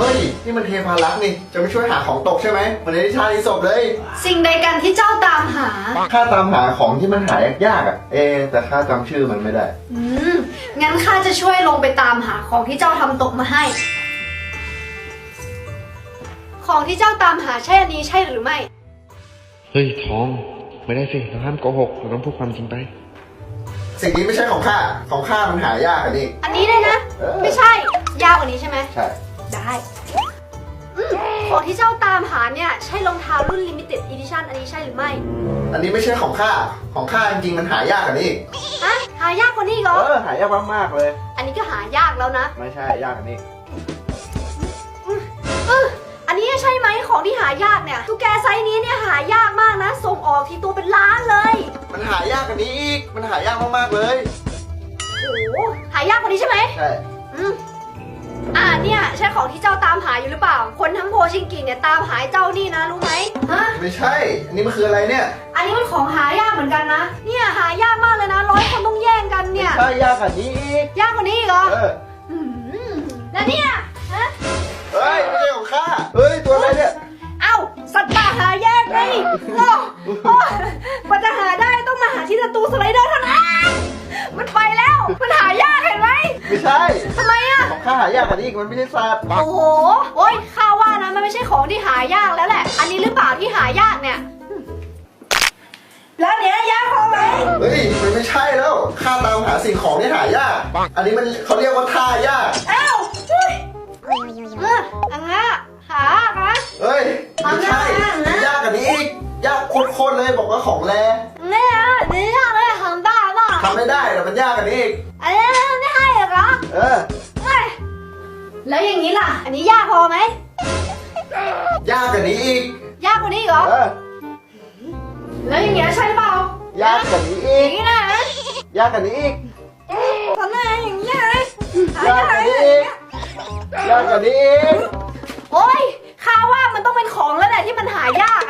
ฮ้ย นี่มันเทพารักษ์นี่ จะไม่ช่วยหาของตกใช่ไหมเหมันในนิทานอีสบเลย สิ่งใดกันที่เจ้าตามหา ข้าตามหาของที่มันหายากๆอะ เอะแต่ข้าจำชื่อมันไม่ได้ อืม งั้นข้าจะช่วยลงไปตามหาของที่เจ้าทำตกมาให้ ของที่เจ้าตามหาใช่อันนี้ใช่หรือไม่ เฮ้ยทองไม่ได้สิเราห้ามโกหกเราต้องพูดความจริงไป สิ่งนี้ไม่ใช่ของข้า ของข้ามันหายากอันนี้อันนี้เลยนะ เอาตามหาเนี่ย ใช่รองเท้ารุ่น limited edition อันนี้ใช่หรือไม่อันนี้ไม่ใช่ของข้า ของข้าจริงๆมันหายากอันนี้ฮะหายากกว่านี้อีกเหรเอออหายากมากๆเลย อันนี้ก็หายากแล้วนะไม่ใช่ยากอันนี้ เอออันนี้ใช่ไหมของที่หายากเนี่ยตุ๊กแกไซส์นี้เนี่ยหายากมากนะ ส่งออกทีตัวเป็นล้านเลย มันหายากอันนี้อีก มันหายากมากๆเลย โอ้โหหายากกว่านี้ใช่ไหม ใช่ อืมอ่า เนี่ยใช่ของที่เจ้าตามหาอยู่หรือเปล่า คนทั้งโพชิงกิเนี่ยตามหาไอ้เจ้านี่นะรู้ไหมฮะ ไม่ใช่ อันนี้มันคืออะไรเนี่ยอันนี้มันของหายากเหมือนกันนะ เนี่ยหายากมากเลยนะร้อยคนต้องแย่งกันเนี่ยใช่ยากอันนี้อีก ยากกว่านี้อีกเหรอเอออืมแล้วเนี่ยฮะเฮ้ย ไม่ใช่ของข้า เฮ้ย ตัวอะไรเนี่ย เอ้าสัตว์ป่าหายากไงโอ้โอ้กว่าจะหาได้ต้องมาหาที่ประตูสไลเดอร์เท่านั้นมันไปแล้ว มันหายากเห็นไหมไม่ใช่ ทำไมอะ ของข้าหายากอันนี้อีกมันไม่ใช่สัตว์โอ้โหโอ้ยข้าว่านะมันไม่ใช่ของที่หายากแล้วแหละ อันนี้หรือเปล่าที่หายากเนี่ย แล้วเนี้ยยากพอไหมเฮ้ยมันไม่ใช่แล้วข้าตามหาสิ่งของที่หายาก อันนี้มันเขาเรียกว่าท่ายากเอ้าเฮ้ยเอออังงะหาอะเฮ้ยไม่ใช่เอาหน้า ยากอันนี้อีกยากโคตรๆเลยบอกว่าของแรเนี่ยนี่ยากเลยทำได้ป่ะทำไม่ได้แต่มันยากอันนี้อีก อันนี้ไม่ให้เหรอ เออเฮ้ย แล้วอย่างนี้ล่ะ อันนี้ยากพอไหม ยากอันนี้อีก ยากกว่านี้อีกเหรอ เออ แล้วอย่างเงี้ยใช่หรือเปล่ายากกว่านี้ออีย่าก งนี้นะยากกว่านี้อีก ทำได้อย่างนี้เลยยากกว่านี้อีก ยากกว่านี้อีก โอ้ยข้าว่ามันต้องเป็นของแล้วแหละที่มันหายาก